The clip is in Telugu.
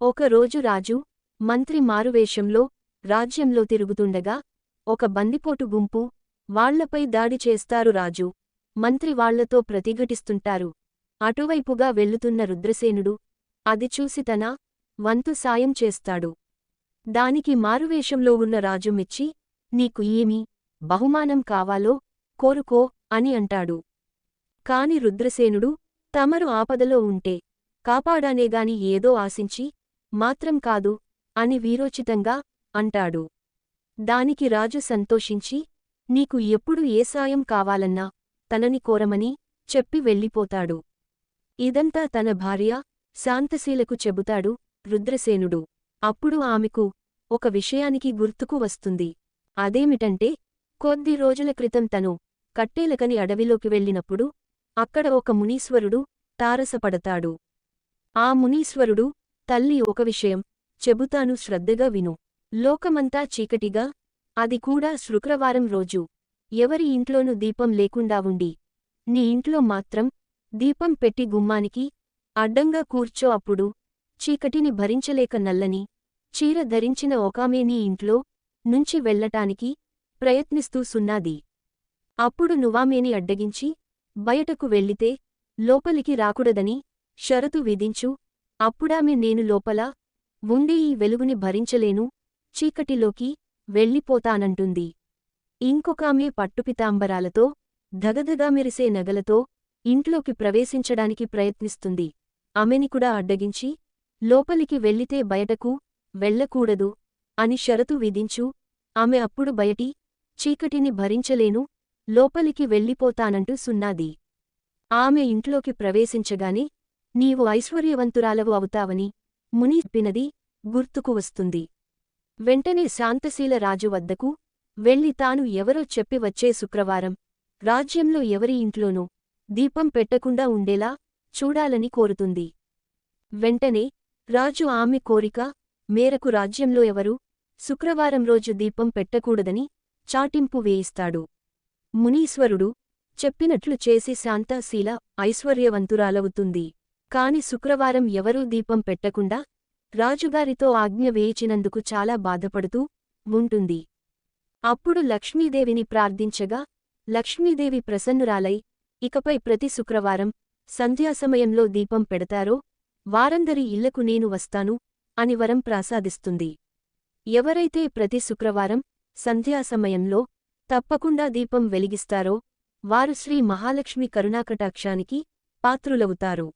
ఒకరోజు రాజు మంత్రి మారువేషంలో రాజ్యంలో తిరుగుతుండగా ఒక బందిపోటు గుంపు వాళ్ళపై దాడి చేస్తారు రాజు. మంత్రి వాళ్ళతో ప్రతిఘటిస్తుంటారు. అటువైపుగా వెళ్ళుతున్న రుద్రసేనుడు అది చూసి తన వంతు సాయం చేస్తాడు. దానికి మారువేషంలో ఉన్న రాజు మెచ్చి నీకు ఏమి బహుమానం కావాలో కోరుకో అని అంటాడు. కాని రుద్రసేనుడు తమరు ఆపదలో ఉంటే కాపాడానేగాని ఏదో ఆశించి మాత్రం కాదు అని వీరోచితంగా అంటాడు. దానికి రాజు సంతోషించి నీకు ఎప్పుడు ఏ సాయం కావాలన్నా తనని కోరమని చెప్పి వెళ్ళిపోతాడు. ఇదంతా తన భార్య శాంతశీలకు చెబుతాడు రుద్రసేనుడు. అప్పుడు ఆమెకు ఒక విషయానికి గుర్తుకు వస్తుంది. అదేమిటంటే కొద్ది రోజుల క్రితం తను కట్టేలకని అడవిలోకి వెళ్ళినప్పుడు అక్కడ ఒక మునీశ్వరుడు తారసపడతాడు. ఆ మునీశ్వరుడు తల్లి ఒక విషయం చెబుతాను శ్రద్ధగా విను. లోకమంతా చీకటిగా అది కూడా శుక్రవారం రోజు. ఎవరి ఇంట్లోనూ దీపం లేకుండా ఉండి. నీ ఇంట్లో మాత్రం దీపం పెట్టి గుమ్మానికి అడ్డంగా కూర్చో అప్పుడు చీకటిని భరించలేక నల్లని చీర ధరించిన ఒకామే నీ ఇంట్లో నుంచి వెళ్ళటానికి ప్రయత్నిస్తూ సున్నాది. అప్పుడు నువామేని అడ్డగించి బయటకు వెళ్ళితే లోపలికి రాకూడదని షరతు విధించు అప్పుడామె నేను లోపల ఉండి ఈ వెలుగుని భరించలేను చీకటిలోకి వెళ్ళిపోతానంటుంది. ఇంకొకామె పట్టుపితాంబరాలతో ధగధగా మెరిసే నగలతో ఇంట్లోకి ప్రవేశించడానికి ప్రయత్నిస్తుంది. ఆమెని కూడా అడ్డగించి లోపలికి వెళ్ళితే బయటకు వెళ్ళకూడదు అని షరతు విధించు ఆమె అప్పుడు బయటి చీకటిని భరించలేను లోపలికి వెళ్ళిపోతానంటూ సున్నాది. ఆమె ఇంట్లోకి ప్రవేశించగానే నీవు ఐశ్వర్యవంతురాలవు అవుతావని ముని చెప్పినది గుర్తుకు వస్తుంది. వెంటనే శాంతశీల రాజు వద్దకు వెళ్ళి తాను ఎవరో చెప్పి వచ్చే శుక్రవారం రాజ్యంలో ఎవరి ఇంట్లోనూ దీపం పెట్టకుండా ఉండేలా చూడాలని కోరుతుంది. వెంటనే రాజు ఆమె కోరిక మేరకు రాజ్యంలో ఎవరు శుక్రవారం రోజు దీపం పెట్టకూడదని చాటింపు వేయిస్తాడు. మునీశ్వరుడు చెప్పినట్లు చేసి శాంతాశీల ఐశ్వర్యవంతురాలవుతుంది. కాని శుక్రవారం ఎవరూ దీపం పెట్టకుండా రాజుగారితో ఆజ్ఞ వేయిచినందుకు చాలా బాధపడుతూ ఉంటుంది. అప్పుడు లక్ష్మీదేవిని ప్రార్థించగా లక్ష్మీదేవి ప్రసన్నురాలై ఇకపై ప్రతి శుక్రవారం సంధ్యాసమయంలో దీపం పెడతారో వారందరి ఇళ్ళకు నేను వస్తాను అని వరం ప్రసాదిస్తుంది. ఎవరైతే ప్రతి శుక్రవారం సంధ్యాసమయంలో తప్పకుండా దీపం వెలిగిస్తారో వారు శ్రీ మహాలక్ష్మి కరుణాకటాక్షానికి పాత్రులవుతారు.